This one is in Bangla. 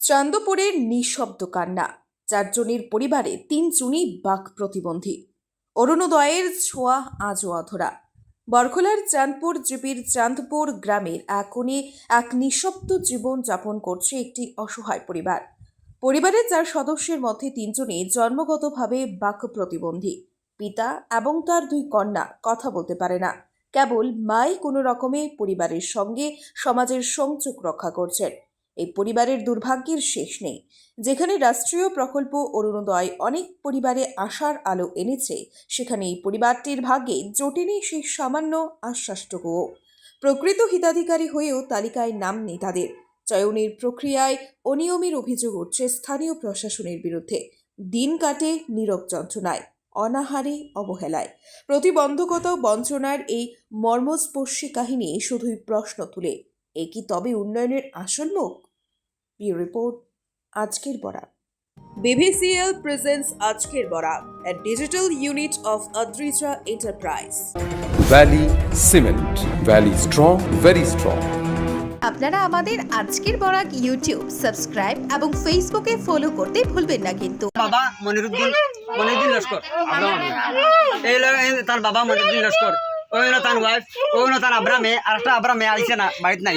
চান্দপুরের নিঃশব্দ কান্না, চারজনের পরিবারে তিন তিনজনই বাক প্রতিবন্ধী। অরুণোদয়ের ছোঁয়া আজও অধরা। বরখোলার চাঁদপুর জিপির চাঁদপুর গ্রামের এখনই এক নিঃশব্দ জীবন যাপন করছে একটি অসহায় পরিবার। পরিবারের চার সদস্যের মধ্যে তিনজনই জন্মগতভাবে বাক প্রতিবন্ধী। পিতা এবং তার দুই কন্যা কথা বলতে পারে না। কেবল মাই কোনো রকমে পরিবারের সঙ্গে সমাজের সংযোগ রক্ষা করছেন। এই পরিবারের দুর্ভাগ্যের শেষ নেই। যেখানে রাষ্ট্রীয় প্রকল্প অরুণোদয় অনেক পরিবারে আশার আলো এনেছে, সেখানে এই পরিবারটির ভাগ্যে জোটেনি সেই সামান্য আশ্বাসটুকুও। প্রকৃত হিতাধিকারী হয়েও তালিকায় নাম নেই তাদের। চয়নের প্রক্রিয়ায় অনিয়মের অভিযোগ উঠছে স্থানীয় প্রশাসনের বিরুদ্ধে। দিন কাটে নীরব যন্ত্রণায়। অনাহারে অবহেলায় প্রতিবন্ধকতা বঞ্চনার এই মর্মস্পর্শী কাহিনী শুধুই প্রশ্ন তুলে এ কি তবে উন্নয়নের আসল মুখ রিপোর্ট আজকের বরা বিভিসিএল প্রেজেন্টস আজকের Bora a digital unit of Adrija Enterprise. Valley Cement. Valley strong, very strong. আপনারা আমাদের আজকের বরাক ইউটিউব সাবস্ক্রাইব এবং ফেসবুকে ফলো করতে ভুলবেন না কিন্তু বাবা মনিরুদ্দিন মনিরুদ্দিন লস্কর তার বাবা মনিরুদ্দিন লস্কর ওই হলো তার ওয়াইফ ওই হলো তার আব্রা মেয়ে আর একটা আব্রা মেয়ে আইছে না বাড়িতে নাই